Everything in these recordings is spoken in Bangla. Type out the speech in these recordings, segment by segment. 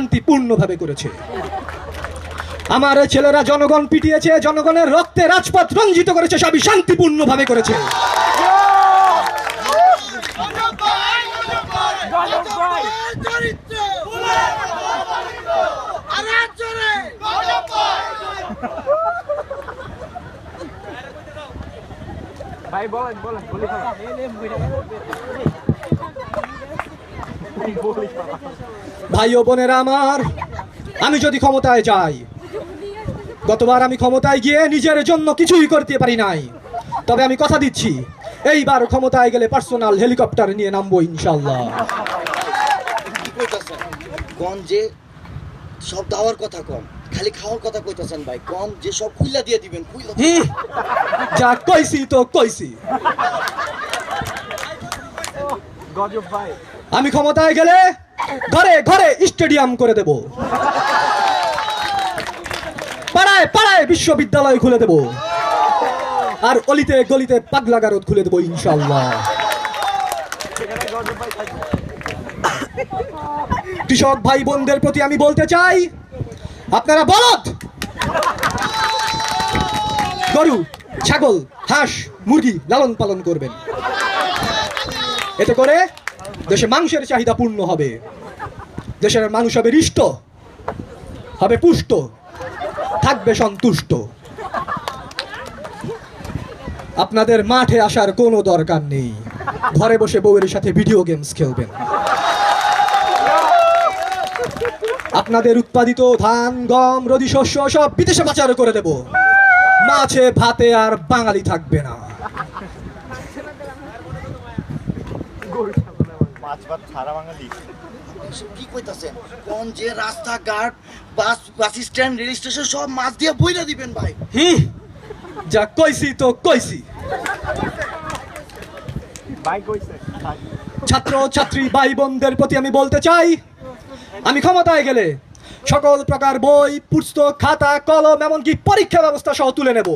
শান্তিপূর্ণভাবে করেছে। আমার ছেলেরা জনগণ পিটিয়েছে, জনগণের রক্তে রাজপথ রঞ্জিত করেছে, সবই শান্তিপূর্ণভাবে করেছে। ভাই, বলেন বলেন, বলি ভাই ও বোনেরা আমার আমি যদি ক্ষমতায় যাই গতবার আমি ক্ষমতায় গিয়ে নিজের জন্য কিছুই করতে পারি নাই। তবে আমি কথা দিচ্ছি এইবার ক্ষমতায় গেলে পার্সোনাল হেলিকপ্টার নিয়ে নামবো ইনশাল্লাহ কি কইতাছেন কোন যে সব দাওয়ার কথা কম খালি খাওয়ার কথা কইতাছেন ভাই কম যে সব খুইলা দিয়ে দিবেন যা কইছি তো কইছি। গজব ভাই। আমি ক্ষমতায় গেলে ঘরে ঘরে স্টেডিয়াম করে দেব। পাড়ায় পাড়ায় বিশ্ববিদ্যালয় খুলে দেব। আর অলিতে, গলিতে পাগলা গারদ খুলে দেবো ইনশাল্লাহ কৃষক ভাই বোনদের প্রতি আমি বলতে চাই, আপনারা বলদ, গরু, ছাগল, হাঁস, মুরগি লালন পালন করবেন। এতে করে দেশে মাংসের চাহিদা পূর্ণ হবে। দেশের মানুষ হবে হৃষ্ট, হবে পুষ্ট, থাকবে সন্তুষ্ট। আপনাদের মাঠে আসার কোনো দরকার নেই। ঘরে বসে বউয়ের সাথে ভিডিও গেমস খেলবেন। আপনাদের উৎপাদিত ধান, গম রদি শস্য সব বিদেশে পাচার করে দেব। মাছে, ভাতে আর বাঙালি থাকবে না। ভাত ছাড়া বাঙালি। কি কইতাছেন? কোন যে রাস্তাঘাট bus bus stand rail station সব মাছ দিয়ে বইরা দিবেন ভাই। হুম যা কইছি তো কইছি। ভাই কইছে ছাত্র ছাত্রী ভাই বোনদের প্রতি আমি বলতে চাই আমি ক্ষমতায় গেলে সকল প্রকার বই পুস্তক খাতা কলম এমনকি পরীক্ষা ব্যবস্থা সহ তুলে নেব।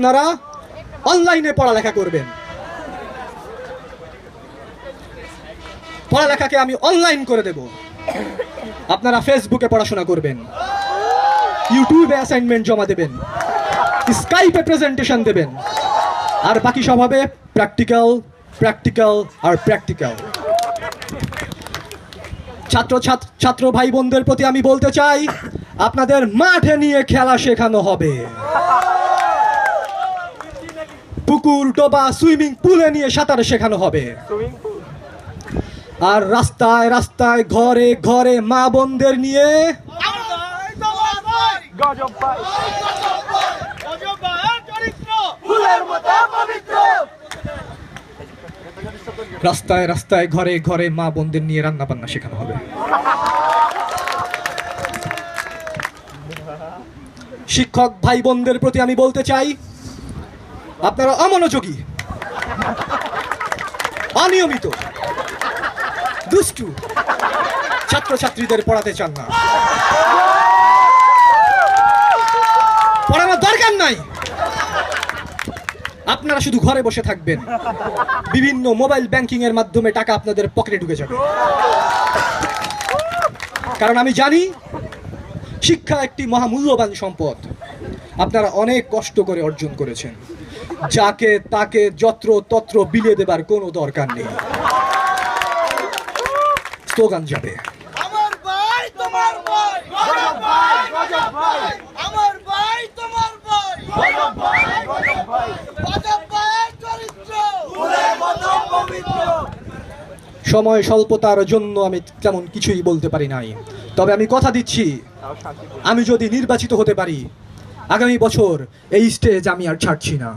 আপনারা অনলাইনে পড়ালেখা করবেন। পড়ালেখাকে আমি অনলাইন করে দেব। আপনারা ফেসবুকে পড়াশোনা করবেন। ইউটিউবে অ্যাসাইনমেন্ট জমা দেবেন। স্কাইপে প্রেজেন্টেশন দেবেন। আর বাকি সব হবে প্র্যাকটিক্যাল প্র্যাকটিক্যাল আর প্র্যাকটিক্যাল। ছাত্র ছাত্র ভাই বোনদের প্রতি আমি বলতে চাই, আপনাদের মাঠে নিয়ে খেলা শেখানো হবে। পুকুর ডোবা সুইমিং পুলে নিয়ে সাঁতার শেখানো হবে। আর রাস্তায় রাস্তায় ঘরে ঘরে মা বোনদের নিয়ে রাস্তায় রাস্তায় ঘরে ঘরে মা বোনদের নিয়ে রান্না বান্না শেখানো হবে। শিক্ষক ভাই বোনদের প্রতি আমি বলতে চাই আপনারা অমনোযোগী। অনিয়মিত। দুষ্টু। ছাত্রছাত্রীদের পড়াতে চান না। পড়ানোর দরকার নাই। আপনারা শুধু ঘরে বসে থাকবেন। বিভিন্ন মোবাইল ব্যাংকিং এর মাধ্যমে টাকা আপনাদের পকেটে ঢুকে যাবে। কারণ আমি জানি, শিক্ষা একটি মহামূল্যবান সম্পদ। আপনারা অনেক কষ্ট করে অর্জন করেছেন। যাকে তাকে যত্র তত্র বিলিয়ে দেবার কোনো দরকার নেই। স্লোগান যাবে। আমার ভাই তোমার ভাই। গজব ভাই গজব ভাই। আমার ভাই তোমার ভাই। গজব ভাই গজব ভাই। গজব ভাই চরিত্র। ফুলের মতো পবিত্র। সময় স্বল্পতার জন্য আমি তেমন কিছুই বলতে পারি নাই। তবে আমি কথা দিচ্ছি। আমি যদি নির্বাচিত হতে পারি আগামী বছর এই স্টেজ আমি আর ছাড়ছি না।